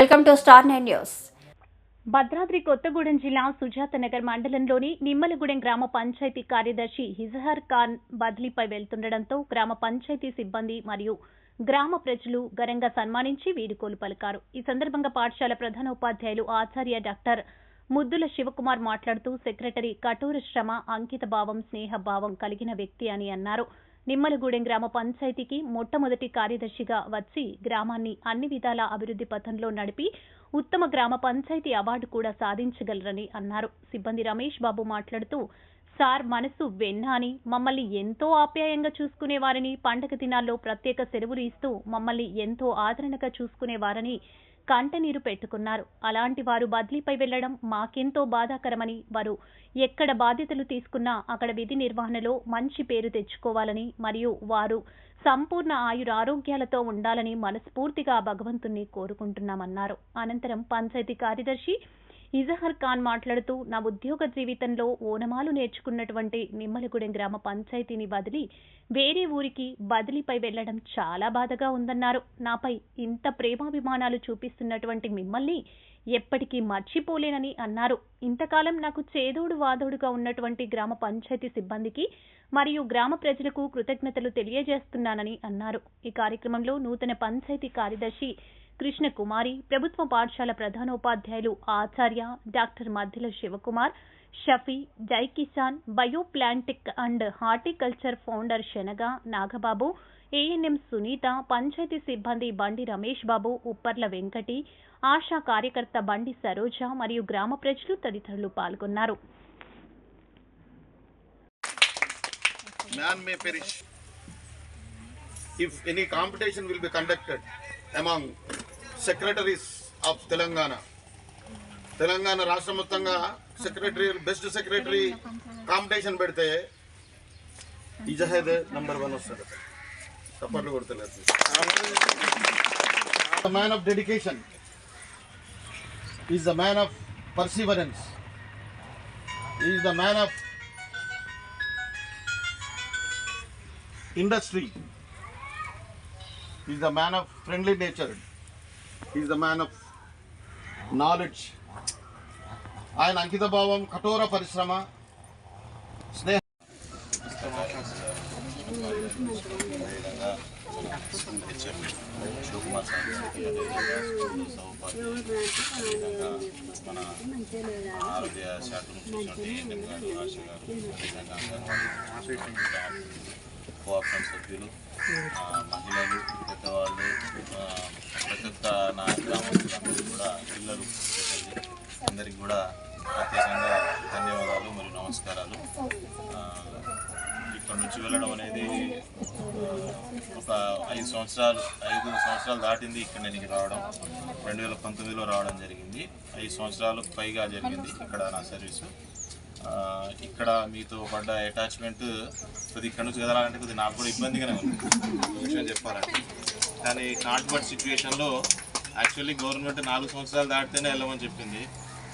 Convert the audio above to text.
Welcome to star nine news. Bhadradri Kothagudem జిల్లా సుజాత నగర్ మండలంలోని నిమ్మలగూడెం గ్రామ పంచాయతీ కార్యదర్శి హిజహర్ ఖాన్ బదిలీపై వెళ్తుండటంతో గ్రామ పంచాయతీ సిబ్బంది మరియు గ్రామ ప్రజలు ఘనంగా సన్మానించి వీడుకోలు పలికారు. ఈ సందర్భంగా పాఠశాల ప్రధానోపాధ్యాయులు ఆచార్య డాక్టర్ ముద్దుల శివకుమార్ మాట్లాడుతూ సెక్రటరీ కఠోర శ్రమ అంకిత భావం స్నేహ భావం కలిగిన వ్యక్తి అని అన్నారు. నిమ్మలగూడెం గ్రామ పంచాయతీకి మొట్టమొదటి కార్యదర్శిగా వచ్చి గ్రామాన్ని అన్ని విధాల అభివృద్ధి పథంలో నడిపి ఉత్తమ గ్రామ పంచాయతీ అవార్డు కూడా సాధించగలరని అన్నారు. సిబ్బంది రమేష్ బాబు మాట్లాడుతూ సార్ మనసు వెన్న అని మమ్మల్ని ఎంతో ఆప్యాయంగా చూసుకునేవారని పండగ దినాల్లో ప్రత్యేక సెలవులు ఇస్తూ మమ్మల్ని ఎంతో ఆదరణగా చూసుకునేవారని కంటనీరు పెట్టుకున్నారు. అలాంటి వారు బదిలీపై వెళ్ళడం మాకెంతో బాధాకరమని వారు ఎక్కడ బాధ్యతలు తీసుకున్నా అక్కడ విధి నిర్వహణలో మంచి పేరు తెచ్చుకోవాలని మరియు వారు సంపూర్ణ ఆయుర ఆరోగ్యాలతో ఉండాలని మనస్ఫూర్తిగా భగవంతుణ్ణి కోరుకుంటున్నామన్నారు. అనంతరం పంచాయతీ కార్యదర్శి ఇజహర్ ఖాన్ మాట్లాడుతూ నా ఉద్యోగ జీవితంలో ఓనమాలు నేర్చుకున్నటువంటి నిమ్మలగూడెం గ్రామ పంచాయతీని వదిలి వేరే ఊరికి బదిలీపై వెళ్ళడం చాలా బాధగా ఉందన్నారు. నాపై ఇంత ప్రేమాభిమానాలు చూపిస్తున్నటువంటి మిమ్మల్ని ఎప్పటికీ మర్చిపోలేనని అన్నారు. ఇంతకాలం నాకు చేదోడు వాదోడుగా ఉన్నటువంటి గ్రామ పంచాయతీ సిబ్బందికి మరియు గ్రామ ప్రజలకు కృతజ్ఞతలు తెలియజేస్తున్నానని అన్నారు. ఈ కార్యక్రమంలో నూతన పంచాయతీ కార్యదర్శి కృష్ణకుమారి ప్రభుత్వ పాఠశాల ప్రధానోపాధ్యాయులు ఆచార్య డాక్టర్ మధ్యల Shivakumar Shafi Jai Kisan బయోప్లాంటిక్ and horticulture founder Sanaga Nagababu ANM Sunitha panchayat సిబ్బంది బండి రమేష్ బాబు ఉప్పర్ల వెంకటి ఆశా కార్యకర్త బండి సరోజ మరియు గ్రామ ప్రజలు తదితరులు పాల్గొన్నారు man may perish. If any competition will be conducted among secretaries of Telangana Telangana రాష్ట్ర మొత్తంగా సెక్రటరీ బెస్ట్ సెక్రటరీ కాంపిటీషన్ పెడితే ఇజహద్ నంబర్ వన్ వస్తాడు చప్పట్లు కొడతలేదు man of dedication is the man of perseverance is the man of industry is the man of friendly nature nature. He is the man of knowledge. ఆయన అంకిత భావం కఠోర పరిశ్రమ స్నేహ Shivakumar sir అదేవిధంగా మన ఆరోగ్య శాఖ నుంచి వచ్చినటువంటి ఏఎన్ఎం గారు ఆశ గారు అదేవిధంగా అంగన్వాడీ స్టాఫ్ కోఆప్షన్ సభ్యులు మహిళలు పెద్దవాళ్ళు ఆ, ప్రతి ఒక్క నా గ్రామస్తులందరికీ కూడా పిల్లలు అందరికీ కూడా ప్రత్యేకంగా ధన్యవాదాలు మరియు నమస్కారాలు. ఇక్కడ నుంచి వెళ్ళడం అనేది ఒక ఐదు సంవత్సరాలు ఐదు సంవత్సరాలు దాటింది ఇక్కడ నేను రావడం. రెండు వేల పంతొమ్మిదిలో రావడం జరిగింది. ఐదు సంవత్సరాలు పైగా జరిగింది ఇక్కడ నా సర్వీసు ఇక్కడ మీతో పడ్డ అటాచ్మెంట్ కొద్ది ఇక్కడ నుంచి కదలాలంటే కొద్ది నాకు కూడా ఇబ్బందిగానే ఉంది. విషయం చెప్పాలంటే. కానీ కాంట్వర్ట్ సిచ్యువేషన్లో యాక్చువల్లీ గవర్నమెంట్ నాలుగు సంవత్సరాలు దాటితేనే వెళ్ళమని చెప్పింది.